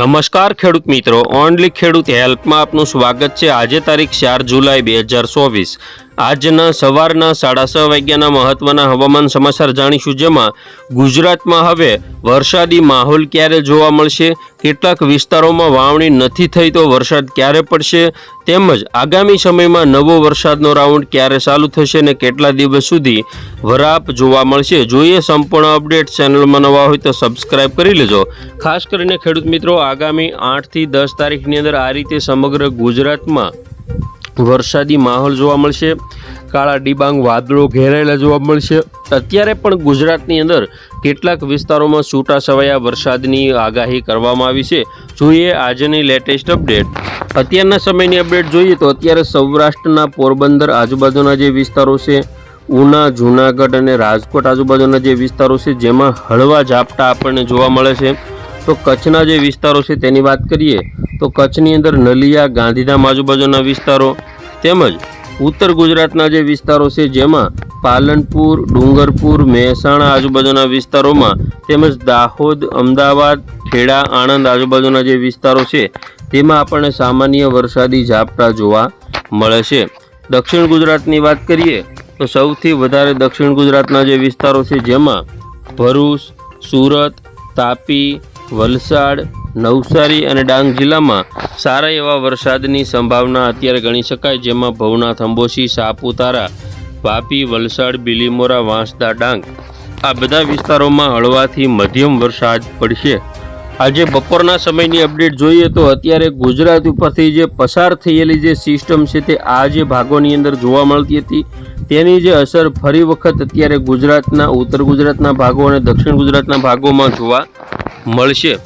નમસ્કાર ખેડૂત મિત્રો, ઓનલી ખેડૂત હેલ્પમાં આપનું સ્વાગત છે. આજે તારીખ ચાર જુલાઈ બે હજાર ચોવીસ. આજના સવારના સાડા છ વાગ્યાના મહત્વના હવામાન સમાચાર જાણીશું, જેમાં ગુજરાતમાં હવે વરસાદી માહોલ ક્યારે જોવા મળશે? કેટલાક વિસ્તારોમાં વાવણી નથી થઈ તો વરસાદ ક્યારે પડશે? તેમજ આગામી સમયમાં નવો વરસાદનો રાઉન્ડ ક્યારે ચાલુ થશે અને કેટલા દિવસ સુધી વરાપ જોવા મળશે? જોઈએ સંપૂર્ણ અપડેટ ચેનલમાં નવા હોય તો સબસ્ક્રાઇબ કરી લેજો. ખાસ કરીને ખેડૂત મિત્રો, આગામી આઠથી દસ તારીખની અંદર આ રીતે સમગ્ર ગુજરાતમાં વરસાદી માહોલ જોવા મળશે. કાળા ડિબાંગ વાદળો ઘેરાયેલા જોવા મળશે. અત્યારે પણ ગુજરાતની અંદર કેટલાક વિસ્તારોમાં છૂટા છવાયા વરસાદની આગાહી કરવામાં આવી છે. જોઈએ આજની લેટેસ્ટ અપડેટ. અત્યારના સમયની અપડેટ જોઈએ તો અત્યારે સૌરાષ્ટ્રના પોરબંદર આજુબાજુના જે વિસ્તારો છે, ઉના, જૂનાગઢ અને રાજકોટ આજુબાજુના જે વિસ્તારો છે, જેમાં હળવા ઝાપટા આપણને જોવા મળે છે. તો કચ્છના જે વિસ્તારો છે તેની વાત કરીએ તો કચ્છની અંદર નલિયા, ગાંધીધામ આજુબાજુના વિસ્તારો તેમજ ઉત્તર ગુજરાતના જે વિસ્તારો છે જેમાં પાલનપુર, ડુંગરપુર, મહેસાણા આજુબાજુના વિસ્તારોમાં તેમજ દાહોદ, અમદાવાદ, ખેડા, આણંદ આજુબાજુના જે વિસ્તારો છે, તેમાં આપણને સામાન્ય વરસાદી ઝાપટા જોવા મળે છે. દક્ષિણ ગુજરાતની વાત કરીએ, તો સૌથી વધારે દક્ષિણ ગુજરાતના જે વિસ્તારો છે જેમાં ભરૂચ, સુરત, તાપી, વલસાડ નવસારી અને ડાંગ જિલ્લામાં સારા એવા વરસાદની સંભાવના અત્યારે ગણી શકાય, જેમાં ભવનાથ, અંબોસી, સાપુતારા, વાપી, વલસાડ, બિલીમોરા, વાંસદા, ડાંગ આ બધા વિસ્તારોમાં હળવાથી મધ્યમ વરસાદ પડશે. આજે બપોરના સમયની અપડેટ જોઈએ તો અત્યારે ગુજરાત ઉપરથી જે પસાર થયેલી જે સિસ્ટમ છે તે આ જે ભાગોની અંદર જોવા મળતી હતી, તેની જે અસર ફરી વખત અત્યારે ગુજરાતના, ઉત્તર ગુજરાતના ભાગો અને દક્ષિણ ગુજરાતના ભાગોમાં જોવા મળશે.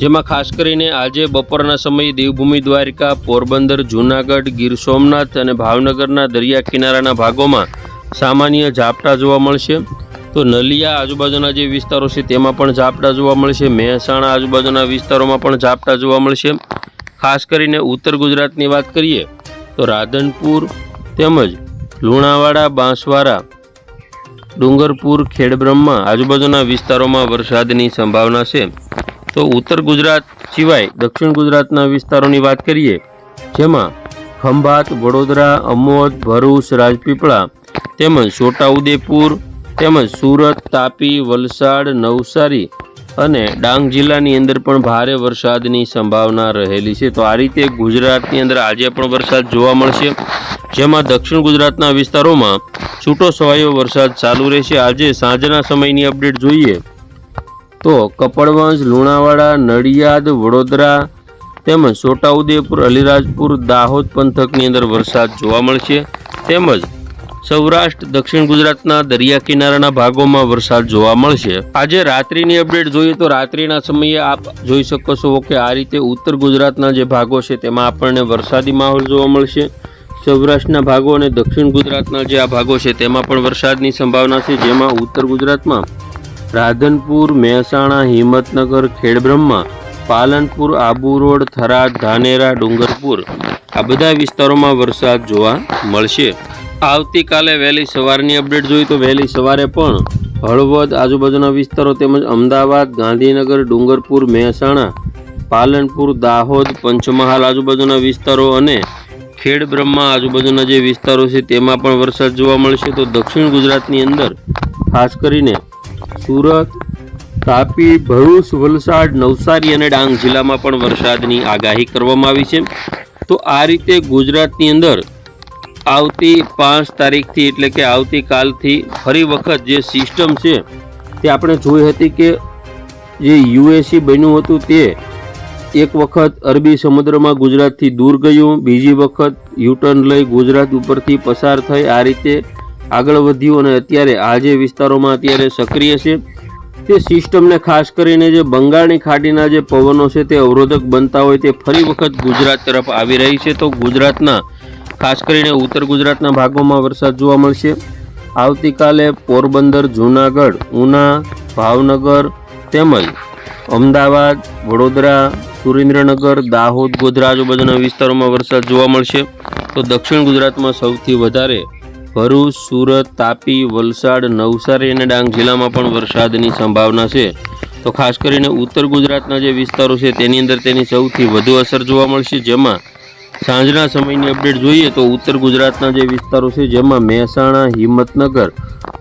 જેમાં ખાસ કરીને આજે બપોરના સમયે દેવભૂમિ દ્વારિકા, પોરબંદર, જૂનાગઢ, ગીર સોમનાથ અને ભાવનગરના દરિયા કિનારાના ભાગોમાં સામાન્ય ઝાપટા જોવા મળશે. તો નલિયા આજુબાજુના જે વિસ્તારો છે તેમાં પણ ઝાપટા જોવા મળશે. મહેસાણા આજુબાજુના વિસ્તારોમાં પણ ઝાપટા જોવા મળશે. ખાસ કરીને ઉત્તર ગુજરાતની વાત કરીએ તો રાધનપુર તેમજ લુણાવાડા, બાંસવાડા, ડુંગરપુર, ખેડબ્રહ્મા આજુબાજુના વિસ્તારોમાં વરસાદની સંભાવના છે. તો ઉત્તર ગુજરાત સિવાય દક્ષિણ ગુજરાતના વિસ્તારોની વાત કરીએ, જેમાં ખંભાત, વડોદરા, અમોદ, ભરૂચ, રાજપીપળા તેમજ છોટાઉદેપુર તેમજ સુરત, તાપી, વલસાડ, નવસારી અને ડાંગ જિલ્લાની અંદર પણ ભારે વરસાદની સંભાવના રહેલી છે. તો આ રીતે ગુજરાતની અંદર આજે પણ વરસાદ જોવા મળશે, જેમાં દક્ષિણ ગુજરાતના વિસ્તારોમાં છૂટો છવાયો વરસાદ ચાલુ રહેશે. આજે સાંજના સમયની અપડેટ જોઈએ તો કપડવંશ, લુણાવાડા, નડિયાદ, વડોદરા તેમજ છોટાઉદેપુર, અલીરાજપુર, દાહોદ પંથકની અંદર વરસાદ જોવા મળશે. તેમજ સૌરાષ્ટ્ર, દક્ષિણ ગુજરાતના દરિયા કિનારાના ભાગોમાં વરસાદ જોવા મળશે. આજે રાત્રિની અપડેટ જોઈએ તો રાત્રિના સમયે આપ જોઈ શકો છો કે આ રીતે ઉત્તર ગુજરાતના જે ભાગો છે તેમાં આપણને વરસાદી માહોલ જોવા મળશે. સૌરાષ્ટ્રના ભાગો અને દક્ષિણ ગુજરાતના જે આ ભાગો છે તેમાં પણ વરસાદની સંભાવના છે, જેમાં ઉત્તર ગુજરાતમાં રાધનપુર, મહેસાણા, હિંમતનગર, ખેડબ્રહ્મા, પાલનપુર, આબુ રોડ, થરાદ, ધાનેરા, ડુંગરપુર આ બધા વિસ્તારોમાં વરસાદ જોવા મળશે. આવતીકાલે વહેલી સવારની અપડેટ જોઈએ તો વહેલી સવારે પણ હળવદ આજુબાજુના વિસ્તારો તેમજ અમદાવાદ, ગાંધીનગર, ડુંગરપુર, મહેસાણા, પાલનપુર, દાહોદ, પંચમહાલ આજુબાજુના વિસ્તારો અને ખેડબ્રહ્મા આજુબાજુના જે વિસ્તારો છે તેમાં પણ વરસાદ જોવા મળશે. તો દક્ષિણ ગુજરાતની અંદર ખાસ કરીને સુરત, તાપી, ભરૂચ, વલસાડ, નવસારી અને ડાંગ જિલ્લામાં પણ વરસાદની આગાહી કરવામાં આવી છે. તો આ રીતે ગુજરાતની અંદર આવતી પાંચ તારીખથી એટલે કે આવતીકાલથી ફરી વખત જે સિસ્ટમ છે તે આપણે જોઈ હતી કે જે યુએસી બન્યું હતું તે એક વખત અરબી સમુદ્રમાં ગુજરાતથી દૂર ગયું, બીજી વખત યુટર્ન લઈ ગુજરાત ઉપરથી પસાર થઈ. આ રીતે આગળ વધ્યું અને અત્યારે આ જે વિસ્તારોમાં અત્યારે સક્રિય છે, તે સિસ્ટમને ખાસ કરીને જે બંગાળની ખાડીના જે પવનો છે, તે અવરોધક બનતા હોય તે ફરી વખત ગુજરાત તરફ આવી રહી છે. તો ગુજરાતના, ખાસ કરીને ઉત્તર ગુજરાતના ભાગોમાં વરસાદ જોવા મળશે. આવતીકાલે પોરબંદર, જૂનાગઢ, ઉના, ભાવનગર તેમજ અમદાવાદ, વડોદરા, સુરેન્દ્રનગર, દાહોદ, ગોધરા આજુબાજુના વિસ્તારોમાં વરસાદ જોવા મળશે. તો દક્ષિણ ગુજરાતમાં સૌથી વધારે ભરૂચ, સુરત, તાપી, વલસાડ, નવસારી અને ડાંગ જિલ્લામાં પણ વરસાદની સંભાવના છે. તો ખાસ કરીને ઉત્તર ગુજરાતના જે વિસ્તારો છે, તેની અંદર તેની સૌથી વધુ અસર જોવા મળશે, જેમાં સાંજના સમયની અપડેટ જોઈએ તો ઉત્તર ગુજરાતના જે વિસ્તારો છે, જેમાં મહેસાણા, હિંમતનગર,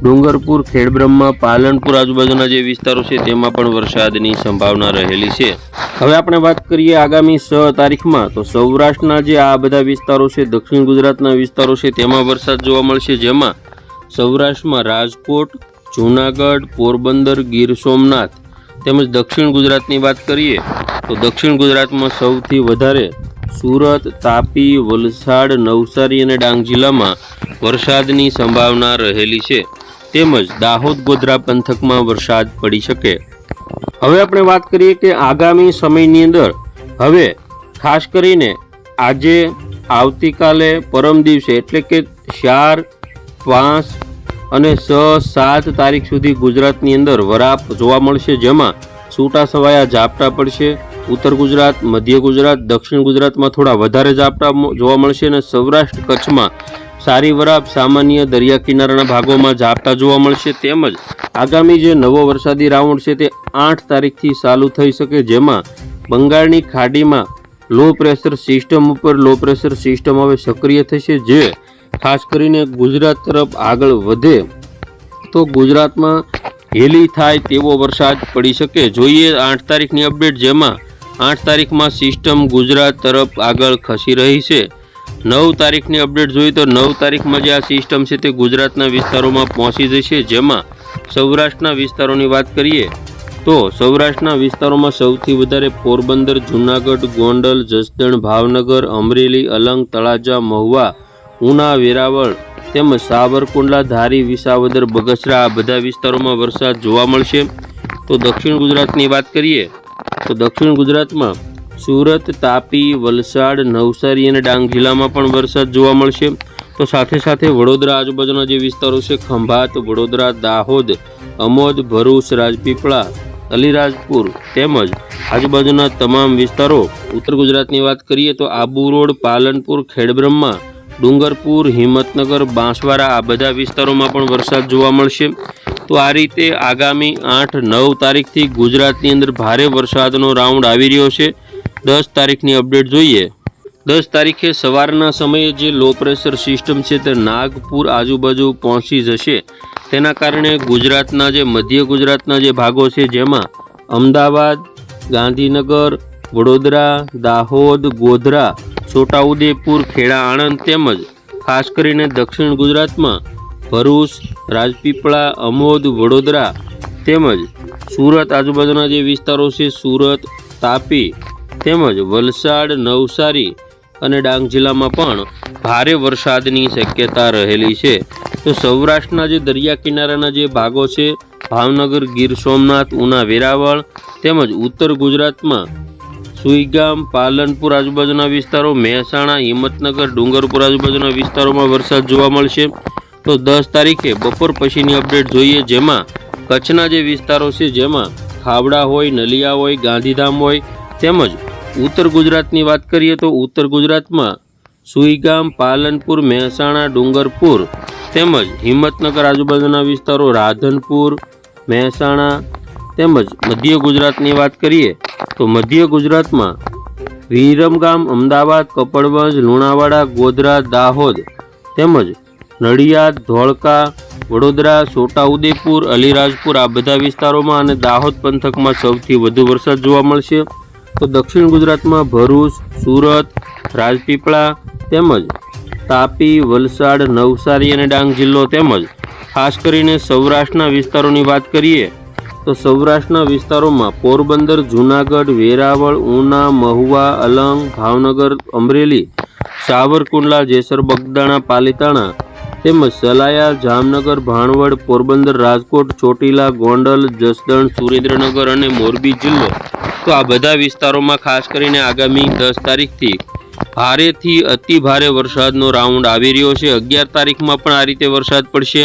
ડુંગરપુર, ખેડબ્રહ્મા, પાલનપુર આજુબાજુના જે વિસ્તારો છે, તેમાં પણ વરસાદની સંભાવના રહેલી છે. હવે આપણે વાત કરીએ આગામી છ તારીખમાં, તો સૌરાષ્ટ્રના જે આ બધા વિસ્તારો છે, દક્ષિણ ગુજરાતના વિસ્તારો છે, તેમાં વરસાદ જોવા મળશે, જેમાં સૌરાષ્ટ્રમાં રાજકોટ, જૂનાગઢ, પોરબંદર, ગીર સોમનાથ તેમજ દક્ષિણ ગુજરાતની વાત કરીએ, તો દક્ષિણ ગુજરાતમાં સૌથી વધારે સુરત, તાપી, વલસાડ, નવસારી અને ડાંગ જિલ્લામાં વરસાદની સંભાવના રહેલી છે. તેમજ દાહોદ ગોધરા પંથકમાં વરસાદ પડી શકે. હવે આપણે વાત કરીએ કે આગામી સમયની અંદર હવે ખાસ કરીને આજે આવતીકાલે પરમ દિવસે એટલે કે ચાર, પાંચ અને છ, સાત તારીખ સુધી ગુજરાતની અંદર વરાપ જોવા મળશે, જેમાં છૂટા છવાયા ઝાપટા પડશે ઉત્તર ગુજરાત, મધ્ય ગુજરાત, દક્ષિણ ગુજરાતમાં થોડા વધારે ઝાપટા જોવા મળશે અને સૌરાષ્ટ્ર કચ્છમાં સારી વરાપ, સામાન્ય દરિયા કિનારાના ભાગોમાં ઝાપટા જોવા મળશે તેમજ આગામી જે નવો વરસાદી રાઉન્ડ છે તે આઠ તારીખથી ચાલુ થઈ શકે જેમાં બંગાળની ખાડીમાં લો પ્રેશર સિસ્ટમ ઉપર લો પ્રેશર સિસ્ટમ હવે સક્રિય થશે જે ખાસ કરીને ગુજરાત તરફ આગળ વધે તો ગુજરાતમાં હેલી થાય તેવો વરસાદ પડી શકે. જોઈએ આઠ તારીખની અપડેટ જેમાં આઠ તારીખમાં સિસ્ટમ ગુજરાત તરફ આગળ ખસી રહી છે. નવ તારીખની અપડેટ જોઈએ તો નવ તારીખમાં જે આ સિસ્ટમ છે તે ગુજરાતના વિસ્તારોમાં પહોંચી જશે. જેમાં સૌરાષ્ટ્રના વિસ્તારોની વાત કરીએ તો સૌરાષ્ટ્રના વિસ્તારોમાં સૌથી વધારે પોરબંદર, જૂનાગઢ, ગોંડલ, જસદણ, ભાવનગર, અમરેલી, અલંગ, તળાજા, મહુવા, ઉના, વેરાવળ તેમજ સાવરકુંડલા, ધારી, વિસાવદર, બગસરા આ બધા વિસ્તારોમાં વરસાદ જોવા મળશે. તો દક્ષિણ ગુજરાતની વાત કરીએ તો દક્ષિણ ગુજરાતમાં સુરત, તાપી, વલસાડ, નવસારી અને ડાંગ જિલ્લામાં પણ વરસાદ જોવા મળશે. તો સાથે સાથે વડોદરા આજુબાજુના જે વિસ્તારો છે, ખંભાત, વડોદરા, દાહોદ, અમોદ, ભરૂચ, રાજપીપળા, અલીરાજપુર તેમજ આજુબાજુના તમામ વિસ્તારો, ઉત્તર ગુજરાતની વાત કરીએ તો આબુ રોડ, પાલનપુર, ખેડબ્રહ્મા, ડુંગરપુર, હિંમતનગર, બાંસવાડા આ બધા વિસ્તારોમાં પણ વરસાદ જોવા મળશે. તો આ રીતે આગામી આઠ, નવ તારીખથી ગુજરાતની અંદર ભારે વરસાદનો રાઉન્ડ આવી રહ્યો છે. દસ તારીખની અપડેટ જોઈએ. દસ તારીખે સવારના સમયે જે લો પ્રેશર સિસ્ટમ છે તે નાગપુર આજુબાજુ પહોંચી જશે. તેના કારણે ગુજરાતના જે મધ્ય ગુજરાતના જે ભાગો છે જેમાં અમદાવાદ, ગાંધીનગર, વડોદરા, દાહોદ, ગોધરા, છોટાઉદેપુર, ખેડા, આણંદ તેમજ ખાસ કરીને દક્ષિણ ગુજરાતમાં ભરૂચ, રાજપીપળા, અમોદ, વડોદરા તેમજ સુરત આજુબાજુના જે વિસ્તારો છે, સુરત, તાપી તેમજ વલસાડ, નવસારી અને ડાંગ જિલ્લામાં પણ ભારે વરસાદની શક્યતા રહેલી છે. તો સૌરાષ્ટ્રના જે દરિયા કિનારાના જે ભાગો છે, ભાવનગર, ગીર સોમનાથ, ઉના, વેરાવળ તેમજ ઉત્તર ગુજરાતમાં સુઈગામ, પાલનપુર આજુબાજુના વિસ્તારો, મહેસાણા, હિંમતનગર, ડુંગરપુર આજુબાજુના વિસ્તારોમાં વરસાદ જોવા મળશે. તો દસ તારીખે બપોર પછીની અપડેટ જોઈએ, જેમાં કચ્છના જે વિસ્તારો છે, જેમાં ખાવડા હોય, નલિયા હોય, ગાંધીધામ હોય, તેમજ ઉત્તર ગુજરાતની વાત કરીએ તો ઉત્તર ગુજરાતમાં સુઈગામ, પાલનપુર, મહેસાણા, ડુંગરપુર તેમજ હિંમતનગર આજુબાજુના વિસ્તારો રાધનપુર, મહેસાણા તેમજ મધ્ય ગુજરાતની વાત કરીએ તો મધ્ય ગુજરાતમાં વિરમગામ, અમદાવાદ, કપડવંજ, લુણાવાડા, ગોધરા, દાહોદ તેમજ નડિયાદ, ધોળકા, વડોદરા, છોટાઉદેપુર, અલીરાજપુર આ બધા વિસ્તારોમાં અને દાહોદ પંથકમાં સૌથી વધુ વરસાદ જોવા મળશે. તો દક્ષિણ ગુજરાતમાં ભરૂચ, સુરત, રાજપીપળા તેમજ તાપી, વલસાડ, નવસારી અને ડાંગ જિલ્લો તેમજ ખાસ કરીને સૌરાષ્ટ્રના વિસ્તારોની વાત કરીએ, તો સૌરાષ્ટ્રના વિસ્તારોમાં પોરબંદર, જૂનાગઢ, વેરાવળ, ઉના, મહુવા, અલંગ, ભાવનગર, અમરેલી, સાવરકુંડલા, જેસર, બગદાણા, પાલીતાણા તેમજ સલાયા, જામનગર, ભાણવડ, પોરબંદર, રાજકોટ, ચોટીલા, ગોંડલ, જસદણ, સુરેન્દ્રનગર અને મોરબી જિલ્લો. તો આ બધા વિસ્તારોમાં ખાસ કરીને આગામી દસ તારીખથી ભારેથી અતિ ભારે વરસાદનો રાઉન્ડ આવી રહ્યો છે. અગિયાર તારીખમાં પણ આ રીતે વરસાદ પડશે.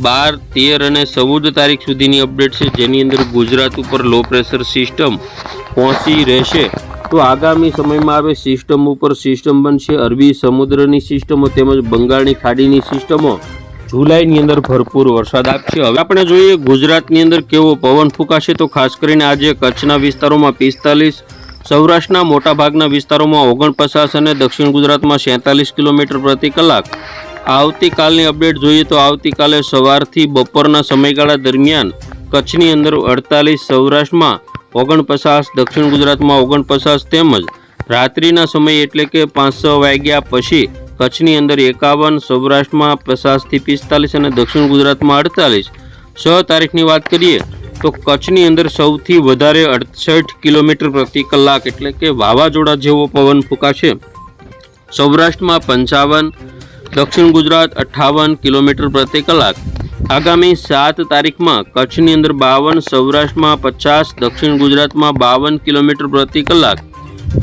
બાર, તેર અને ચૌદ તારીખ સુધીની અપડેટ છે. જેની અંદર ગુજરાત ઉપર લો પ્રેશર સિસ્ટમ પહોંચી રહેશે. તો આગામી સમયમાં આવે સિસ્ટમ ઉપર સિસ્ટમ બનશે. અરબી સમુદ્રની સિસ્ટમો તેમજ બંગાળની ખાડીની સિસ્ટમો. જુલાઈની અંદર ભરપૂર વરસાદ આપશે. હવે આપણે જોઈએ ગુજરાતની અંદર કેવો પવન ફૂંકાશે. તો ખાસ કરીને આજે કચ્છના વિસ્તારોમાં પિસ્તાલીસ, સૌરાષ્ટ્રના મોટાભાગના વિસ્તારોમાં ઓગણપચાસ અને દક્ષિણ ગુજરાતમાં સેંતાલીસ કિલોમીટર પ્રતિ કલાક. આવતીકાલની અપડેટ જોઈએ તો આવતીકાલે સવારથી બપોરના સમયગાળા દરમિયાન કચ્છની અંદર અડતાલીસ, સૌરાષ્ટ્રમાં ઓગણપચાસ દક્ષિણ ગુજરાતમાં ઓગણપચાસ તેમજ રાત્રિના સમય એટલે કે પાંચ વાગ્યા પછી કચ્છની અંદર એકાવન, સૌરાષ્ટ્રમાં પચાસથી પિસ્તાલીસ અને દક્ષિણ ગુજરાતમાં અડતાલીસ. છ તારીખની વાત કરીએ તો કચ્છની અંદર સૌથી વધારે અડસઠ કિલોમીટર પ્રતિ કલાક એટલે કે વાવાઝોડા જેવો પવન ફૂંકાશે. સૌરાષ્ટ્રમાં પંચાવન, દક્ષિણ ગુજરાત અઠ્ઠાવન કિલોમીટર પ્રતિ કલાક. આગામી સાત તારીખમાં કચ્છની અંદર બાવન, સૌરાષ્ટ્રમાં પચાસ, દક્ષિણ ગુજરાતમાં બાવન કિલોમીટર પ્રતિ કલાક.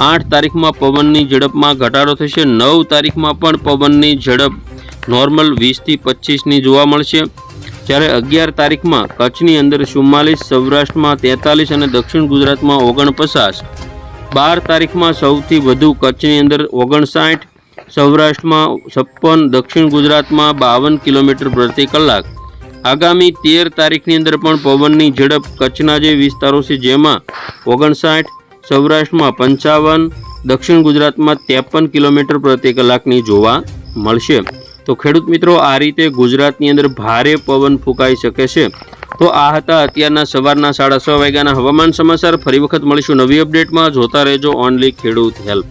આઠ તારીખમાં પવનની ઝડપમાં ઘટાડો થશે. નવ તારીખમાં પણ પવનની ઝડપ નોર્મલ વીસથી પચીસની જોવા મળશે. જ્યારે અગિયાર તારીખમાં કચ્છની અંદર ચુમ્માલીસ, સૌરાષ્ટ્રમાં તેતાલીસ અને દક્ષિણ ગુજરાતમાં ઓગણપચાસ. બાર તારીખમાં સૌથી વધુ કચ્છની અંદર ઓગણસાઠ, સૌરાષ્ટ્રમાં છપ્પન, દક્ષિણ ગુજરાતમાં બાવન કિલોમીટર પ્રતિ કલાક. આગામી તેર તારીખની અંદર પણ પવનની ઝડપ કચ્છના જે વિસ્તારો છે, જેમાં ઓગણસાઠ, સૌરાષ્ટ્રમાં પંચાવન, દક્ષિણ ગુજરાતમાં ત્રેપન કિલોમીટર પ્રતિ કલાકની જોવા મળશે. તો ખેડૂત મિત્રો, આ રીતે ગુજરાતની અંદર ભારે પવન ફૂંકાઈ શકે છે. તો આ હતા અત્યારના સવારના સાડા છ વાગ્યાના હવામાન સમાચાર. ફરી વખત મળીશું નવી અપડેટમાં. જોતા રહેજો ઓનલી ખેડૂત હેલ્પ.